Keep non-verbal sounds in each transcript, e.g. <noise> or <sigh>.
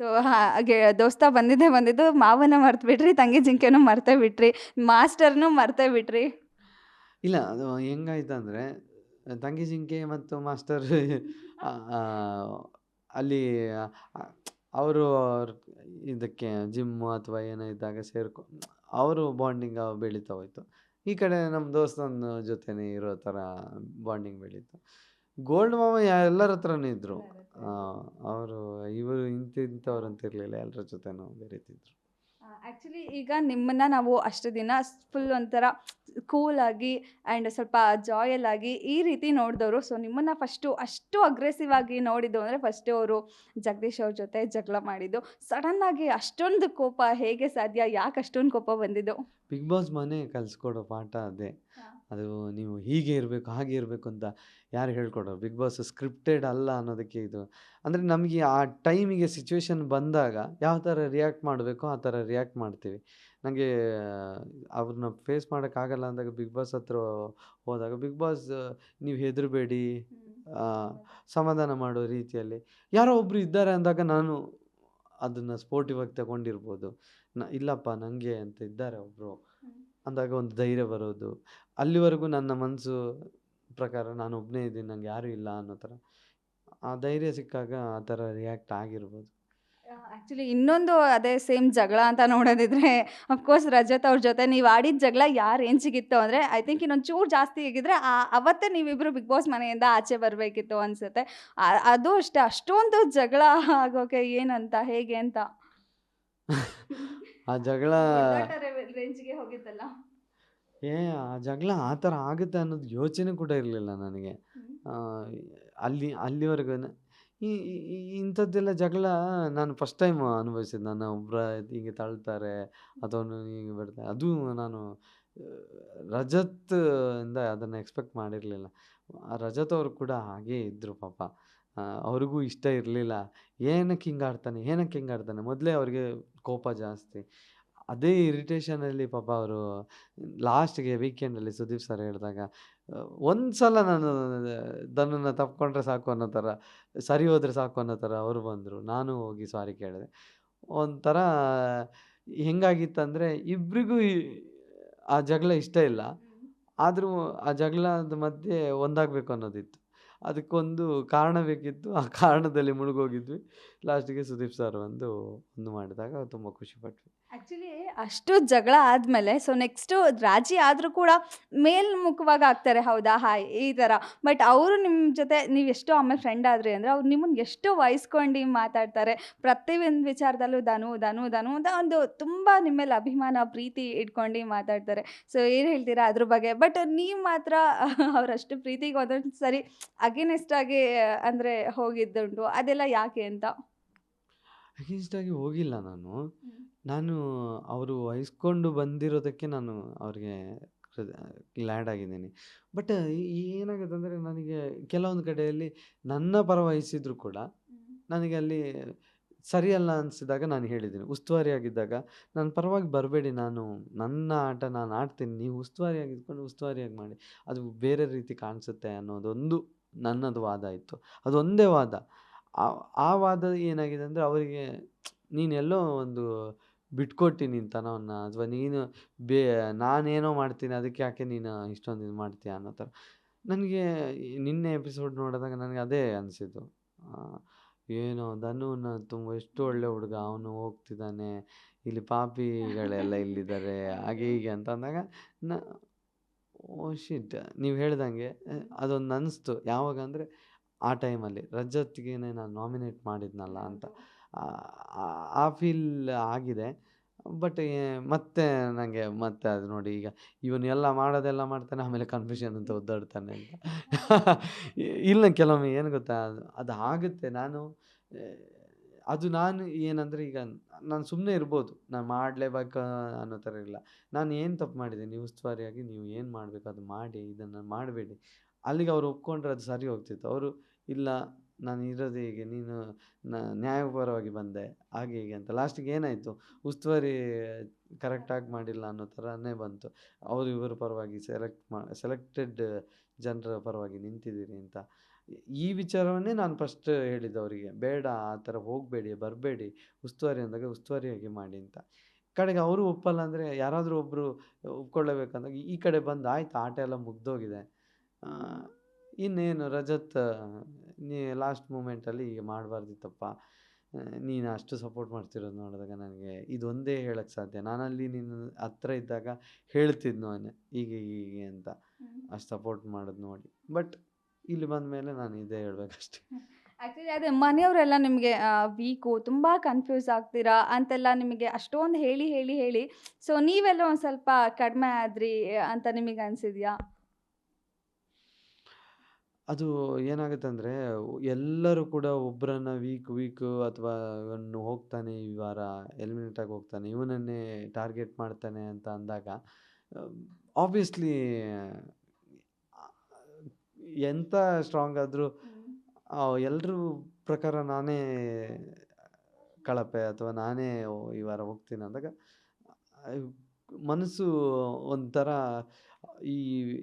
So <laughs> ಹಾಗೆ ದೋಸ್ತ ಬಂದಿದ್ದೆ, ಬಂದಿದ್ದು ಮಾವನ ಮರ್ತು ಬಿಟ್ರಿ ತಂಗಿ ಜಿಂಕೆನೂ ಮರ್ತೇ ಬಿಟ್ರಿ ಮಾಸ್ಟರ್ನು ಮರ್ತೆ ಬಿಟ್ರಿ ಇಲ್ಲ, ಅದು ಹೆಂಗಾಯ್ತು ಅಂದರೆ ತಂಗಿ ಜಿಂಕೆ ಮತ್ತು ಮಾಸ್ಟರ್ ಅಲ್ಲಿ ಅವರು ಇದಕ್ಕೆ ಜಿಮ್ಮು ಅಥವಾ ಏನೋ ಇದ್ದಾಗ ಸೇರ್ಕೊ, ಅವರು ಬಾಂಡಿಂಗ್ ಬೆಳೀತಾ ಹೋಯ್ತು. ಈ ಕಡೆ ನಮ್ಮ ದೋಸ್ತನ ಜೊತೆನೇ ಇರೋ ಥರ ಬಾಂಡಿಂಗ್ ಬೆಳೀತು. ಗೋಲ್ಡ್ ಮಾಮ ಎಲ್ಲರ ಹತ್ರನೂ ಇದ್ದರು ಅವರು ಇವರು ಇಂತ ಇಂಥವ್ರು ಅಂತ ಇರಲಿಲ್ಲ ಎಲ್ಲರ ಜೊತೆನೂ ಬೆರೀತಿದ್ರು ಆ್ಯಕ್ಚುಲಿ ಈಗ ನಿಮ್ಮನ್ನ ನಾವು ಅಷ್ಟು ದಿನ ಫುಲ್ ಒಂಥರ ಕೂಲ್ ಆಗಿ ಆ್ಯಂಡ್ ಸ್ವಲ್ಪ ಜಾಯಲ್ ಆಗಿ ಈ ರೀತಿ ನೋಡಿದವರು. ಸೊ ನಿಮ್ಮನ್ನ ಫಸ್ಟು ಅಷ್ಟು ಅಗ್ರೆಸಿವ್ ಆಗಿ ನೋಡಿದ್ದು ಅಂದರೆ ಫಸ್ಟು ಅವರು ಜಗದೀಶ್ ಅವ್ರ ಜೊತೆ ಜಗಳ ಮಾಡಿದ್ದು. ಸಡನ್ನಾಗಿ ಅಷ್ಟೊಂದು ಕೋಪ ಹೇಗೆ ಸಾಧ್ಯ? ಯಾಕೆ ಅಷ್ಟೊಂದು ಕೋಪ ಬಂದಿದ್ದು? ಬಿಗ್ ಬಾಸ್ ಮನೆ ಕಲಿಸ್ಕೊಡೋ ಪಾಠ ಅದೇ. ಅದು ನೀವು ಹೀಗೆ ಇರಬೇಕು ಹಾಗೆ ಇರಬೇಕು ಅಂತ ಯಾರು ಹೇಳ್ಕೊಡೋರು? ಬಿಗ್ ಬಾಸ್ ಸ್ಕ್ರಿಪ್ಟೆಡ್ ಅಲ್ಲ ಅನ್ನೋದಕ್ಕೆ ಇದು. ಅಂದರೆ ನಮಗೆ ಆ ಟೈಮಿಗೆ ಸಿಚುವೇಶನ್ ಬಂದಾಗ ಯಾವ ಥರ ರಿಯಾಕ್ಟ್ ಮಾಡಬೇಕು ಆ ಥರ ರಿಯಾಕ್ಟ್ ಮಾಡ್ತೀವಿ. ನನಗೆ ಅವ್ರನ್ನ ಫೇಸ್ ಮಾಡೋಕ್ಕಾಗಲ್ಲ ಅಂದಾಗ ಬಿಗ್ ಬಾಸ್ ಹತ್ರ ಹೋದಾಗ ಬಿಗ್ ಬಾಸ್ ನೀವು ಹೆದರಬೇಡಿ ಸಮಾಧಾನ ಮಾಡೋ ರೀತಿಯಲ್ಲಿ. ಯಾರೋ ಒಬ್ಬರು ಇದ್ದಾರೆ ಅಂದಾಗ ನಾನು ಅದನ್ನು ಸ್ಪೋರ್ಟಿವ್ ಆಗಿ ತಗೊಂಡಿರ್ಬೋದು. ನ ಇಲ್ಲಪ್ಪ ನನಗೆ ಅಂತ ಇದ್ದಾರೆ ಒಬ್ಬರು ಅಂದಾಗ ಒಂದು ಧೈರ್ಯ ಬರೋದು. ಅಲ್ಲಿವರೆಗೂ ನನ್ನ ಮನಸ್ಸು ಪ್ರಕಾರ ನಾನು ಒಬ್ಬನೇ ಇದ್ದೀನಿ ನಂಗೆ ಯಾರೂ ಇಲ್ಲ ಅನ್ನೋ ಥರ. ಆ ಧೈರ್ಯ ಸಿಕ್ಕಾಗ ಆ ಥರ ರಿಯಾಕ್ಟ್ ಆಗಿರ್ಬೋದು. ಆ್ಯಕ್ಚುಲಿ ಇನ್ನೊಂದು ಅದೇ ಸೇಮ್ ಜಗಳ ಅಂತ ನೋಡೋದಿದ್ರೆ ಅಫ್ಕೋರ್ಸ್ ರಜತ್ ಅವ್ರ ಜೊತೆ ನೀವು ಆಡಿದ ಜಗಳ ಯಾರು ಸಿಗಿತ್ತು ಅಂದರೆ ಐ ಥಿಂಕ್ ಇನ್ನೊಂದು ಚೂರು ಜಾಸ್ತಿ ಆಗಿದ್ರೆ ಆ ಅವತ್ತೇ ನೀವಿಬ್ಬರು ಬಿಗ್ ಬಾಸ್ ಮನೆಯಿಂದ ಆಚೆ ಬರಬೇಕಿತ್ತು ಅನಿಸುತ್ತೆ. ಅದು ಅಷ್ಟೇ ಅಷ್ಟೊಂದು ಜಗಳ ಆಗೋಕೆ ಏನಂತ ಹೇಗೆ ಅಂತ? <laughs> ಆ ಜಗಳ ರೇಂಜ್ಗೆ ಏ ಆ ಜಗಳ ಆ ಥರ ಆಗುತ್ತೆ ಅನ್ನೋದು ಯೋಚನೆ ಕೂಡ ಇರಲಿಲ್ಲ ನನಗೆ. ಅಲ್ಲಿ ಅಲ್ಲಿವರೆಗೂ ಈ ಇಂಥದ್ದೆಲ್ಲ ಜಗಳ ನಾನು ಫಸ್ಟ್ ಟೈಮ್ ಅನುಭವಿಸಿದ್ದು. ನನ್ನ ಒಬ್ಬರ ಹೀಗೆ ತಳ್ತಾರೆ ಅಥವಾ ಹೀಗೆ ಬಿಡ್ತಾರೆ ಅದು ನಾನು ರಜತ್ ಇಂದ ಅದನ್ನು ಎಕ್ಸ್ಪೆಕ್ಟ್ ಮಾಡಿರಲಿಲ್ಲ. ರಜತ್ ಅವರು ಕೂಡ ಹಾಗೇ ಇದ್ದರು ಪಾಪ. ಅವ್ರಿಗೂ ಇಷ್ಟ ಇರಲಿಲ್ಲ. ಏನಕ್ಕೆ ಹಿಂಗಾಡ್ತಾನೆ ಏನಕ್ಕೆ ಹಿಂಗಾಡ್ತಾನೆ? ಮೊದಲೇ ಅವ್ರಿಗೆ ಕೋಪ ಜಾಸ್ತಿ. ಅದೇ ಇರಿಟೇಷನಲ್ಲಿ ಪಾಪ ಅವರು ಲಾಸ್ಟ್ಗೆ ವೀಕೆಂಡಲ್ಲಿ ಸುದೀಪ್ ಸರ್ ಹೇಳಿದಾಗ ಒಂದು ಸಲ ನಾನು ದನ್ನನ್ನು ತಪ್ಕೊಂಡ್ರೆ ಸಾಕು ಅನ್ನೋ ಥರ ಸರಿ ಹೋದರೆ ಸಾಕು ಅನ್ನೋ ಥರ ಅವರು ಬಂದರು. ನಾನು ಹೋಗಿ ಸಾರಿ ಕೇಳಿದೆ. ಒಂಥರ ಹೆಂಗಾಗಿತ್ತಂದರೆ ಇಬ್ರಿಗೂ ಆ ಜಗಳ ಇಷ್ಟ ಇಲ್ಲ. ಆದರೂ ಆ ಜಗಳದ ಮಧ್ಯೆ ಒಂದಾಗಬೇಕು ಅನ್ನೋದಿತ್ತು. ಅದಕ್ಕೊಂದು ಕಾರಣ ಬೇಕಿತ್ತು. ಆ ಕಾರಣದಲ್ಲಿ ಮುಳುಗೋಗಿದ್ವಿ. ಲಾಸ್ಟಿಗೆ ಸುದೀಪ್ ಸರ್ ಬಂದು ಒಂದು ಮಾಡಿದಾಗ ತುಂಬ ಖುಷಿಪಟ್ವಿ. ಆ್ಯಕ್ಚುಲಿ ಅಷ್ಟು ಜಗಳ ಆದಮೇಲೆ ಸೊ ನೆಕ್ಸ್ಟು ರಾಜಿ ಆದರೂ ಕೂಡ ಮೇಲ್ಮುಖವಾಗಿ ಆಗ್ತಾರೆ, ಹೌದಾ? ಹಾಯ್, ಈ ಥರ ಬಟ್ ಅವರು ನಿಮ್ಮ ಜೊತೆ, ನೀವು ಎಷ್ಟು ಆಮೇಲೆ ಫ್ರೆಂಡ್ ಆದ್ರಿ ಅಂದರೆ, ಅವ್ರು ನಿಮ್ಮನ್ನು ಎಷ್ಟು ವಹಿಸ್ಕೊಂಡು ಮಾತಾಡ್ತಾರೆ. ಪ್ರತಿಯೊಂದು ವಿಚಾರದಲ್ಲೂ ಧನು ಧನು ಧನು ಅಂತ ಒಂದು ತುಂಬ ನಿಮ್ಮ ಮೇಲೆ ಅಭಿಮಾನ, ಪ್ರೀತಿ ಇಟ್ಕೊಂಡು ಮಾತಾಡ್ತಾರೆ. ಸೊ ಏನು ಹೇಳ್ತೀರಾ ಅದ್ರ ಬಗ್ಗೆ? ಬಟ್ ನೀವು ಮಾತ್ರ <laughs> ಅವರಷ್ಟು ಪ್ರೀತಿಗೆ ಒಂದೊಂದು ಸರಿ ಅಗೇನೆಸ್ಟ್ ಆಗಿ, ಅಂದರೆ ಹೋಗಿದ್ದುಂಟು. ಅದೆಲ್ಲ ಯಾಕೆ ಅಂತ? ಅಗೇನ್ಸ್ಟ್ ಆಗಿ ಹೋಗಿಲ್ಲ ನಾನು. ನಾನು ಅವರು ವಹಿಸ್ಕೊಂಡು ಬಂದಿರೋದಕ್ಕೆ ನಾನು ಅವ್ರಿಗೆ ಗ್ಲ್ಯಾಡ್ ಆಗಿದ್ದೀನಿ. ಬಟ್ ಏನಾಗುತ್ತೆ ಅಂದರೆ ನನಗೆ ಕೆಲವೊಂದು ಕಡೆಯಲ್ಲಿ ನನ್ನ ಪರ ವಹಿಸಿದ್ರು ಕೂಡ ನನಗೆ ಅಲ್ಲಿ ಸರಿಯಲ್ಲ ಅನಿಸಿದಾಗ ನಾನು ಹೇಳಿದ್ದೀನಿ. ಉಸ್ತುವಾರಿ ಆಗಿದ್ದಾಗ ನನ್ನ ಪರವಾಗಿ ಬರಬೇಡಿ ನಾನು ನನ್ನ ಆಟ ನಾನು ಆಡ್ತೀನಿ. ನೀವು ಉಸ್ತುವಾರಿ ಆಗಿದ್ಕೊಂಡು ಉಸ್ತುವಾರಿಯಾಗಿ ಮಾಡಿ. ಅದು ಬೇರೆ ರೀತಿ ಕಾಣಿಸುತ್ತೆ ಅನ್ನೋದೊಂದು ನನ್ನದು ವಾದ ಇತ್ತು. ಅದೊಂದೇ ವಾದ. ಆ ಆ ವಾದ ಏನಾಗಿದೆ ಅಂದರೆ ಅವರಿಗೆ ನೀನೆಲ್ಲೋ ಒಂದು ಬಿಟ್ಕೊಟ್ಟಿ ನಿನ್ನ ತನವನ್ನು ಅಥವಾ ನೀನು ಬೇ, ನಾನೇನೋ ಮಾಡ್ತೀನಿ ಅದಕ್ಕೆ ಯಾಕೆ ನೀನು ಇಷ್ಟೊಂದು ಇದು ಮಾಡ್ತೀಯ ಅನ್ನೋ ಥರ. ನನಗೆ ನಿನ್ನೆ ಎಪಿಸೋಡ್ ನೋಡಿದಾಗ ನನಗೆ ಅದೇ ಅನಿಸಿತು ಏನೋ ಧನುನ ತುಂಬ ಎಷ್ಟು ಒಳ್ಳೆ ಹುಡುಗ, ಅವನು ಹೋಗ್ತಿದ್ದಾನೆ, ಇಲ್ಲಿ ಪಾಪಿಗಳೆಲ್ಲ ಇಲ್ಲಿದ್ದಾರೆ, ಹಾಗೆ ಹೀಗೆ ಅಂತ ಅಂದಾಗ ನ, ಓ ಶಿಟ್ ನೀವು ಹೇಳ್ದಂಗೆ ಅದೊಂದು ಅನಿಸ್ತು. ಯಾವಾಗ ಅಂದರೆ ಆ ಟೈಮಲ್ಲಿ ರಜತ್ಗೆ ನಾನು ನಾಮಿನೇಟ್ ಮಾಡಿದ್ನಲ್ಲ ಅಂತ. ಆ- ಫೀಲ್ ಆಗಿದೆ. ಬಟ್ ಮತ್ತೆ ನನಗೆ ಮತ್ತೆ ಅದು ನೋಡಿ ಈಗ ಇವನು ಎಲ್ಲ ಮಾಡೋದೆಲ್ಲ ಮಾಡ್ತಾನೆ ಆಮೇಲೆ ಕನ್ಫ್ಯೂಷನ್ ಅಂತ ಒದ್ದಾಡ್ತಾನೆ ಅಂತ. ಇಲ್ಲ ಕೆಲವೊಮ್ಮೆ ಏನು ಗೊತ್ತಾ ಅದು- ಅದು ಆಗುತ್ತೆ. ನಾನು ಅದು ನಾನು ಏನಂದರೆ ಈಗ ನಾನು ಸುಮ್ಮನೆ ಇರ್ಬೋದು. ನಾನು ಮಾಡಲೇಬೇಕು ಅನ್ನೋ ಥರ ಇಲ್ಲ. ನಾನು ಏನು ತಪ್ಪು ಮಾಡಿದ್ದೀನಿ? ನೀವು ಉಸ್ತುವಾರಿಯಾಗಿ ನೀವು ಏನು ಮಾಡಬೇಕು? ಅದು ಮಾಡಿ ಇದನ್ನು ಮಾಡಬೇಡಿ. ಅಲ್ಲಿಗೆ ಅವ್ರು ಒಪ್ಕೊಂಡ್ರೆ ಅದು ಸರಿ ಹೋಗ್ತಿತ್ತು. ಅವರು, ಇಲ್ಲ, ನಾನು ಇರೋದು ಹೀಗೆ, ನೀನು ನ- ನ್ಯಾಯಪರವಾಗಿ ಬಂದೆ, ಹಾಗೆ ಹೀಗೆ ಅಂತ. ಲಾಸ್ಟಿಗೆ ಏನಾಯಿತು? ಉಸ್ತುವಾರಿ ಕರೆಕ್ಟಾಗಿ ಮಾಡಿಲ್ಲ ಅನ್ನೋ ಥರನೇ ಬಂತು. ಅವರು ಇವರ ಪರವಾಗಿ ಸೆಲೆಕ್ಟ್ ಮಾ ಸೆಲೆಕ್ಟೆಡ್ ಜನರ ಪರವಾಗಿ ನಿಂತಿದ್ದೀರಿ ಅಂತ. ಈ ವಿಚಾರವನ್ನೇ ನಾನು ಫಸ್ಟ್ ಹೇಳಿದ್ದು ಅವರಿಗೆ. ಬೇಡ, ಆ ಥರ ಹೋಗಬೇಡಿ, ಬರಬೇಡಿ, ಉಸ್ತುವಾರಿ ಅಂದಾಗ ಉಸ್ತುವಾರಿಯಾಗಿ ಮಾಡಿ ಅಂತ. ಕಡೆಗೆ ಅವರು ಒಪ್ಪಲ್ಲ ಅಂದರೆ ಯಾರಾದರೂ ಒಬ್ಬರು ಒಪ್ಕೊಳ್ಳೇಬೇಕಂದಾಗ ಈ ಕಡೆ ಬಂದು, ಆಯ್ತು, ಆಟ ಎಲ್ಲ ಮುಗ್ದೋಗಿದೆ. ಇನ್ನೇನು ರಜತ್ ನೀ ಲಾಸ್ಟ್ ಮೂಮೆಂಟಲ್ಲಿ ಹೀಗೆ ಮಾಡಬಾರ್ದಿತ್ತಪ್ಪ. ನೀನು ಅಷ್ಟು ಸಪೋರ್ಟ್ ಮಾಡ್ತಿರೋದು ನೋಡಿದಾಗ ನನಗೆ ಇದೊಂದೇ ಹೇಳಕ್ಕೆ ಸಾಧ್ಯ. ನಾನಲ್ಲಿ ನಿನ್ನ ಹತ್ರ ಇದ್ದಾಗ ಹೇಳ್ತಿದ್ನು ಅವನು ಹೀಗೆ ಹೀಗೆ ಅಂತ. ಅಷ್ಟು ಸಪೋರ್ಟ್ ಮಾಡೋದು ನೋಡಿ. ಬಟ್ ಇಲ್ಲಿ ಬಂದ ಮೇಲೆ ನಾನು ಇದೇ ಹೇಳ್ಬೇಕಷ್ಟೆ. ಆ್ಯಕ್ಚುಲಿ ಅದೇ ಮನೆಯವರೆಲ್ಲ ನಿಮಗೆ ವೀಕು ತುಂಬ ಕನ್ಫ್ಯೂಸ್ ಆಗ್ತೀರಾ ಅಂತೆಲ್ಲ ನಿಮಗೆ ಅಷ್ಟೊಂದು ಹೇಳಿ ಹೇಳಿ ಹೇಳಿ. ಸೊ ನೀವೆಲ್ಲ ಒಂದು ಸ್ವಲ್ಪ ಕಡಿಮೆ ಆದ್ರಿ ಅಂತ ನಿಮಗೆ ಅನಿಸಿದ್ಯಾ? ಅದು ಏನಾಗುತ್ತೆ ಅಂದರೆ ಎಲ್ಲರೂ ಕೂಡ ಒಬ್ಬರನ್ನ ವೀಕ್ ವೀಕ್ ಅಥವಾ ಇವನು ಹೋಗ್ತಾನೆ ಈ ವಾರ ಎಲಿಮಿನೇಟ್ ಆಗಿ ಹೋಗ್ತಾನೆ, ಇವನನ್ನೇ ಟಾರ್ಗೆಟ್ ಮಾಡ್ತಾನೆ ಅಂತ ಅಂದಾಗ ಆಬ್ವಿಯಸ್ಲಿ ಎಂಥ ಸ್ಟ್ರಾಂಗ್ ಆದರೂ ಎಲ್ಲರೂ ಪ್ರಕಾರ ನಾನೇ ಕಳಪೆ ಅಥವಾ ನಾನೇ ಈ ವಾರ ಹೋಗ್ತೀನಿ ಅಂದಾಗ ಮನಸ್ಸು ಒಂಥರ ಈ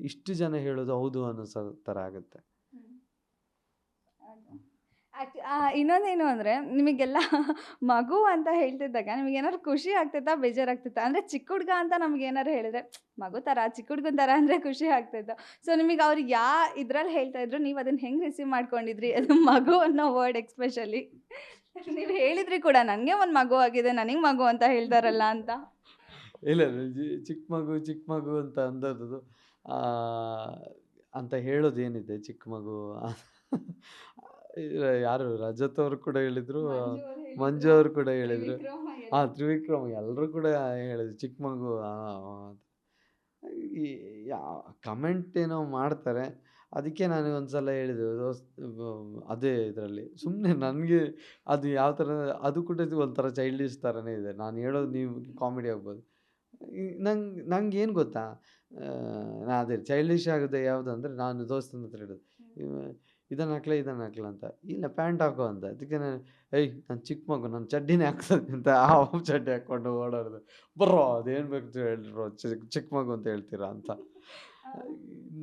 ಇಷ್ಟು ಜನ ಹೇಳೋದು ಹೌದು ಅನ್ನೋ ಥರ ಆಗುತ್ತೆ. ಇನ್ನೊಂದೇನು ಅಂದರೆ ನಿಮಗೆಲ್ಲ ಮಗು ಅಂತ ಹೇಳ್ತಿದ್ದಾಗ ನಿಮಗೆ ಏನಾದ್ರು ಖುಷಿ ಆಗ್ತೈತಾ ಬೇಜಾರಾಗ್ತೈತಾ ಅಂದರೆ ಚಿಕ್ಕ ಹುಡುಗ ಅಂತ ನಮ್ಗೆ ಏನಾದ್ರು ಹೇಳಿದ್ರೆ, ಮಗು ಥರ ಚಿಕ್ಕ ಹುಡ್ಗನ ಥರ ಅಂದರೆ ಖುಷಿ ಆಗ್ತೈತೆ ಸೊ ನಿಮಗೆ ಅವ್ರು ಯಾ ಇದ್ರಲ್ಲಿ ಹೇಳ್ತಾ ಇದ್ರು, ನೀವು ಅದನ್ನು ಹೆಂಗೆ ರಿಸೀವ್ ಮಾಡ್ಕೊಂಡಿದ್ರಿ? ಅದು ಮಗು ಅನ್ನೋ ವರ್ಡ್ ಎಕ್ಸ್ಪೆಷಲಿ ನೀವು ಹೇಳಿದ್ರಿ ಕೂಡ ನನಗೆ ಒಂದು ಮಗು ಆಗಿದೆ, ನನಗೆ ಮಗು ಅಂತ ಹೇಳ್ತಾರಲ್ಲ ಅಂತ. ಇಲ್ಲ ಚಿಕ್ಕ ಮಗು ಚಿಕ್ಕ ಮಗು ಅಂತ ಅಂದದ್ದು ಅಂತ ಹೇಳೋದೇನಿದೆ ಚಿಕ್ಕ ಮಗು? ಯಾರು ರಜತ್ ಅವರು ಕೂಡ ಹೇಳಿದ್ರು ಮಂಜು ಅವರು ಕೂಡ ಹೇಳಿದ್ರು. ಆ ತ್ರಿವಿಕ್ರಮ್ ಎಲ್ಲರೂ ಕೂಡ ಹೇಳಿದ್ರು ಚಿಕ್ಕ ಮಗು ಕಮೆಂಟ್ ಏನೋ ಮಾಡ್ತಾರೆ. ಅದಕ್ಕೆ ನಾನು ಒಂದ್ಸಲ ಹೇಳಿದೆ ಅದೇ ಇದರಲ್ಲಿ. ಸುಮ್ಮನೆ ನನಗೆ ಅದು ಯಾವ ಥರ ಅದು ಕೂಡ ಒಂಥರ ಚೈಲ್ಡಿಶ್ ಥರನೇ ಇದೆ. ನಾನು ಹೇಳೋದು ನೀವು ಕಾಮಿಡಿ ಆಗ್ಬೋದು. ನಂಗೆ ನಂಗೆ ಏನು ಗೊತ್ತಾ? ನಾ ಅದೇ ಚೈಲ್ಡಿಶ್ ಆಗೋದು ಯಾವುದು ಅಂದರೆ ನಾನು ದೋಸ್ತನ ಹತ್ರ ಹೇಳೋದು ಇದನ್ನು ಇದನ್ನ ಹಾಕ್ಲ ಇದನ್ನು ಹಾಕ್ಲ ಅಂತ. ಇಲ್ಲ ಪ್ಯಾಂಟ್ ಹಾಕೋ ಅಂತ. ಅದಕ್ಕೆ ನಾನು ಏಯ್ ನಾನು ಚಿಕ್ಕ ಮಗು ನಾನು ಚಡ್ಡಿನೇ ಹಾಕ್ಸೋದು ಅಂತ ಆ ಚಡ್ಡಿ ಹಾಕ್ಕೊಂಡು ಓಡಾಡೋದು. ಬರೋ ಅದೇನು ಬೇಕು ಹೇಳಿರೋ ಚಿಕ್ಕ ಚಿಕ್ಕ ಮಗು ಅಂತ ಹೇಳ್ತೀರಾ ಅಂತ.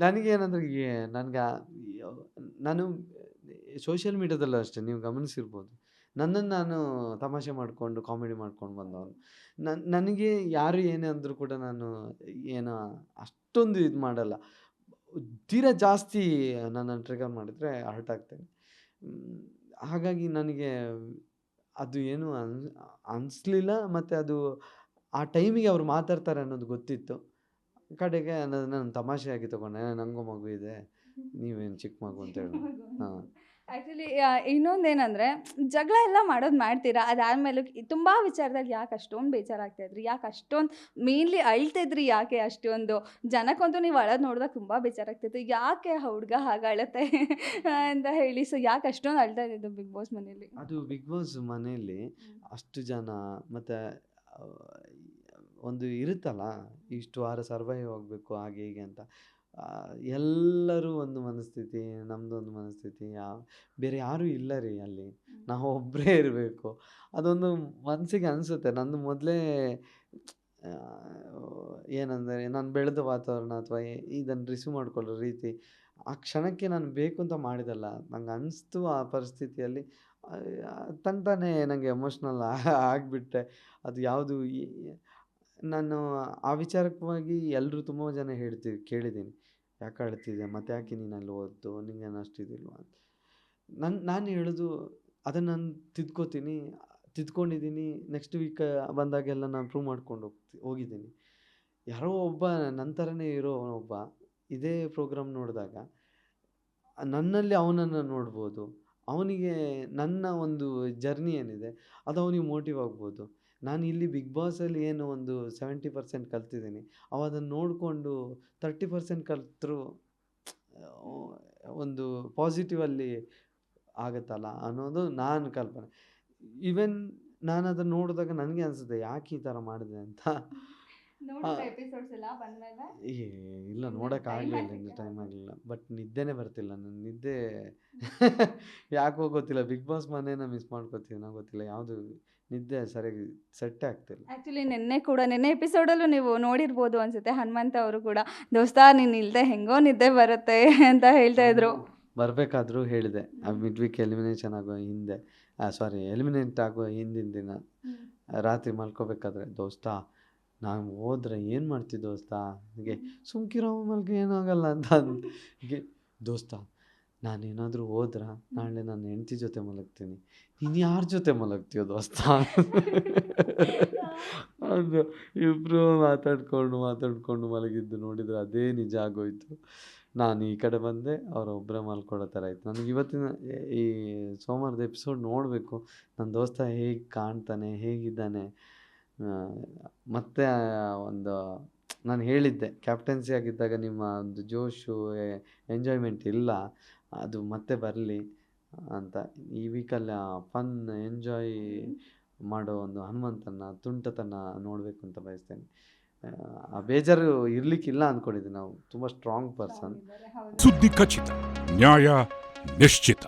ನನಗೇನಂದ್ರೆ ನನಗೆ ನಾನು ಸೋಷಿಯಲ್ ಮೀಡ್ಯಾದಲ್ಲೂ ಅಷ್ಟೇ ನೀವು ಗಮನಿಸಿರ್ಬೋದು. ನನ್ನನ್ನು ನಾನು ತಮಾಷೆ ಮಾಡಿಕೊಂಡು ಕಾಮಿಡಿ ಮಾಡ್ಕೊಂಡು ಬಂದವನು. ನನ್ನ ನನಗೆ ಯಾರು ಏನೇ ಅಂದರೂ ಕೂಡ ನಾನು ಏನು ಅಷ್ಟೊಂದು ಇದು ಮಾಡಲ್ಲ. ತೀರಾ ಜಾಸ್ತಿ ನನ್ನನ್ನು ಟ್ರಿಗರ್ ಮಾಡಿದರೆ ಹರ್ಟ್ ಆಗ್ತೇನೆ. ಹಾಗಾಗಿ ನನಗೆ ಅದು ಏನು ಅನ್ ಅನಿಸ್ಲಿಲ್ಲ ಮತ್ತು ಅದು ಆ ಟೈಮಿಗೆ ಅವ್ರು ಮಾತಾಡ್ತಾರೆ ಅನ್ನೋದು ಗೊತ್ತಿತ್ತು. ಕಡೆಗೆ ನಾನು ತಮಾಷೆಯಾಗಿ ತೊಗೊಂಡೆ ನನಗೂ ಮಗು ಇದೆ ನೀವೇನು ಚಿಕ್ಕ ಮಗು ಅಂತ ಹೇಳಿ. ಹಾಂ. ಆ್ಯಕ್ಚುಲಿ ಇನ್ನೊಂದೇನಂದರೆ ಜಗಳ ಎಲ್ಲ ಮಾಡೋದು ಮಾಡ್ತೀರಾ? ಅದಾದಮೇಲೆ ತುಂಬ ವಿಚಾರದಲ್ಲಿ ಯಾಕೆ ಅಷ್ಟೊಂದು ಬೇಜಾರಾಗ್ತಾ ಇದ್ರಿ? ಯಾಕೆ ಅಷ್ಟೊಂದು ಮೇನ್ಲಿ ಅಳ್ತಿದ್ರಿ ಯಾಕೆ ಅಷ್ಟೊಂದು? ಜನಕ್ಕಂತೂ ನೀವು ಅಳೋದು ನೋಡಿದಾಗ ತುಂಬ ಬೇಜಾರಾಗ್ತಿತ್ತು ಯಾಕೆ ಹುಡುಗ ಹಾಗೆ ಅಳತ್ತೆ? ಅಂತ ಹೇಳಿ. ಸೊ ಯಾಕೆ ಅಷ್ಟೊಂದು ಅಳ್ತಾ ಇದ್ದಿದ್ದು ಬಿಗ್ ಬಾಸ್ ಮನೆಯಲ್ಲಿ? ಅದು ಬಿಗ್ ಬಾಸ್ ಮನೆಯಲ್ಲಿ ಅಷ್ಟು ಜನ ಮತ್ತು ಒಂದು ಇರುತ್ತಲ್ಲ? ಇಷ್ಟು ವಾರ ಸರ್ವೈವ್ ಆಗಬೇಕು ಹಾಗೆ ಹೀಗೆ ಅಂತ. ಎಲ್ಲರೂ ಒಂದು ಮನಸ್ಥಿತಿ ನಮ್ಮದೊಂದು ಮನಸ್ಥಿತಿ ಯಾವ ಬೇರೆ ಯಾರೂ ಇಲ್ಲ ರೀ ಅಲ್ಲಿ. ನಾವು ಒಬ್ಬರೇ ಇರಬೇಕು. ಅದೊಂದು ಮನಸ್ಸಿಗೆ ಅನಿಸುತ್ತೆ. ನಂದು ಮೊದಲೇ ಏನಂದರೆ ನಾನು ಬೆಳೆದ ವಾತಾವರಣ ಅಥವಾ ಇದನ್ನು ರಿಸೀವ್ ಮಾಡ್ಕೊಳ್ಳೋ ರೀತಿ ಆ ಕ್ಷಣಕ್ಕೆ ನಾನು ಬೇಕು ಅಂತ ಮಾಡಿದಲ್ಲ. ನಂಗೆ ಅನಿಸ್ತು ಆ ಪರಿಸ್ಥಿತಿಯಲ್ಲಿ. ತಂತಾನೇ ತಾನೇ ನನಗೆ ಎಮೋಷ್ನಲ್ ಆಗಿಬಿಟ್ಟೆ. ಅದು ಯಾವುದು ನಾನು ಆ ವಿಚಾರಕವಾಗಿ ಎಲ್ಲರೂ ತುಂಬ ಜನ ಹೇಳ್ತೀವಿ ಕೇಳಿದ್ದೀನಿ. ಯಾಕೆ ಅಳ್ತಿದ್ದೆ? ಮತ್ತೆ ಯಾಕೆ ನೀನು ಅಲ್ಲಿ ಓದ್ದು? ನಿಂಗೇನು ಅಷ್ಟಿದಿಲ್ವಾ ಅಂತ. ನನ್ನ ನಾನು ಹೇಳೋದು ಅದನ್ನು ನಾನು ತಿದ್ಕೋತೀನಿ. ತಿದ್ಕೊಂಡಿದ್ದೀನಿ. ನೆಕ್ಸ್ಟ್ ವೀಕ್ ಬಂದಾಗೆಲ್ಲ ನಾನು ಪ್ರೂವ್ ಮಾಡ್ಕೊಂಡು ಹೋಗ್ತಿ, ಹೋಗಿದ್ದೀನಿ. ಯಾರೋ ಒಬ್ಬ ನನ್ನ ಇರೋ ಒಬ್ಬ ಇದೇ ಪ್ರೋಗ್ರಾಮ್ ನೋಡಿದಾಗ ನನ್ನಲ್ಲಿ ಅವನನ್ನು ನೋಡ್ಬೋದು. ಅವನಿಗೆ ನನ್ನ ಒಂದು ಜರ್ನಿ ಏನಿದೆ, ಅದು ಅವನಿಗೆ ಮೋಟಿವ್ ಆಗ್ಬೋದು. ನಾನು ಇಲ್ಲಿ ಬಿಗ್ ಬಾಸಲ್ಲಿ ಏನು ಒಂದು ಸೆವೆಂಟಿ ಪರ್ಸೆಂಟ್ ಕಲ್ತಿದ್ದೀನಿ. ಅವ ಅದನ್ನು ನೋಡಿಕೊಂಡು ತರ್ಟಿ ಪರ್ಸೆಂಟ್ ಕಲ್ತರು ಒಂದು ಪಾಸಿಟಿವಲ್ಲಿ ಆಗುತ್ತಲ್ಲ ಅನ್ನೋದು ನಾನು ಕಲ್ಪನೆ. ಈವನ್ ನಾನು ಅದನ್ನು ನೋಡಿದಾಗ ನನಗೆ ಅನಿಸುತ್ತೆ ಯಾಕೆ ಈ ಥರ ಮಾಡಿದೆ ಅಂತ. ಇಲ್ಲ ನೋಡೋಕ್ಕಾಗಲಿಲ್ಲ ಇನ್ನು. ಟೈಮ್ ಆಗಲಿಲ್ಲ. ಬಟ್ ನಿದ್ದೆನೇ ಬರ್ತಿಲ್ಲ ನನ್ನ ನಿದ್ದೆ <laughs> ಯಾಕೋ ಗೊತ್ತಿಲ್ಲ ಬಿಗ್ ಬಾಸ್ ಮನೇನ ಮಿಸ್ ಮಾಡ್ಕೋತೀನೋ ಗೊತ್ತಿಲ್ಲ ಯಾವುದು ನಿದ್ದೆ ಸರಿಯಾಗಿ ಸೆಟ್ ಆಗ್ತಿಲ್ಲ. ಆ್ಯಕ್ಚುಲಿ ನಿನ್ನೆ ಕೂಡ ನಿನ್ನೆ ಎಪಿಸೋಡಲ್ಲೂ ನೀವು ನೋಡಿರ್ಬೋದು ಅನ್ಸುತ್ತೆ ಹನುಮಂತ ಅವರು ಕೂಡ ದೋಸ್ತ ನೀನು ಇಲ್ಲದೆ ಹೆಂಗೋ ನಿದ್ದೆ ಬರುತ್ತೆ ಅಂತ ಹೇಳ್ತಾ ಇದ್ರು. ಬರಬೇಕಾದ್ರೂ ಹೇಳಿದೆ ಮಿಡ್ ವೀಕ್ ಎಲಿಮಿನೇಷನ್ ಆಗೋ ಹಿಂದೆ ಸಾರಿ ಎಲಿಮಿನೇಟ್ ಆಗೋ ಹಿಂದಿನ ದಿನ. ರಾತ್ರಿ ಮಲ್ಕೋಬೇಕಾದ್ರೆ ದೋಸ್ತ ನಾನು ಹೋದ್ರೆ ಏನು ಮಾಡ್ತೀವಿ ದೋಸ್ತ? ಹೀಗೆ ಸುಮ್ಕಿರೋ ಮಲ್ಗೆ ಏನಾಗಲ್ಲ ಅಂತ. ಹೀಗೆ ದೋಸ್ತ ನಾನೇನಾದರೂ ಹೋದ್ರ? ನಾಳೆ ನನ್ನ ಹೆಂಡತಿ ಜೊತೆ ಮಲಗ್ತೀನಿ. ನೀನು ಯಾರ ಜೊತೆ ಮಲಗ್ತೀಯೋ ದೋಸ್ತ? ಅದು ಇಬ್ಬರು ಮಾತಾಡ್ಕೊಂಡು ಮಾತಾಡ್ಕೊಂಡು ಮಲಗಿದ್ದು ನೋಡಿದ್ರೆ ಅದೇ ನಿಜ ಆಗೋಯ್ತು. ನಾನು ಈ ಕಡೆ ಬಂದೆ ಅವರೊಬ್ಬರೇ ಮಲ್ಕೊಳ್ಳೋ ಥರ ಆಯ್ತು. ನನಗೆ ಇವತ್ತಿನ ಈ ಸೋಮವಾರದ ಎಪಿಸೋಡ್ ನೋಡಬೇಕು. ನನ್ನ ದೋಸ್ತ ಹೇಗೆ ಕಾಣ್ತಾನೆ ಹೇಗಿದ್ದಾನೆ ಮತ್ತೆ ಒಂದು ನಾನು ಹೇಳಿದ್ದೆ ಕ್ಯಾಪ್ಟನ್ಸಿ ಆಗಿದ್ದಾಗ ನಿಮ್ಮ ಒಂದು ಜೋಶು ಎಂಜಾಯ್ಮೆಂಟ್ ಇಲ್ಲ. ಅದು ಮತ್ತೆ ಬರಲಿ ಅಂತ. ಈ ವೀಕಲ್ಲಿ ಫನ್ ಎಂಜಾಯ್ ಮಾಡೋ ಒಂದು ಹನುಮಂತನ ತುಂಟತನ ನೋಡಬೇಕು ಅಂತ ಬಯಸ್ತೇನೆ. ಆ, ಆ ಬೇಜಾರು ಇರ್ಲಿಕ್ಕಿಲ್ಲ ಅಂದ್ಕೊಂಡಿದ್ವಿ ನಾವು. ತುಂಬ ಸ್ಟ್ರಾಂಗ್ ಪರ್ಸನ್ ಸುದ್ದಿ ಖಚಿತ ನ್ಯಾಯ ನಿಶ್ಚಿತ.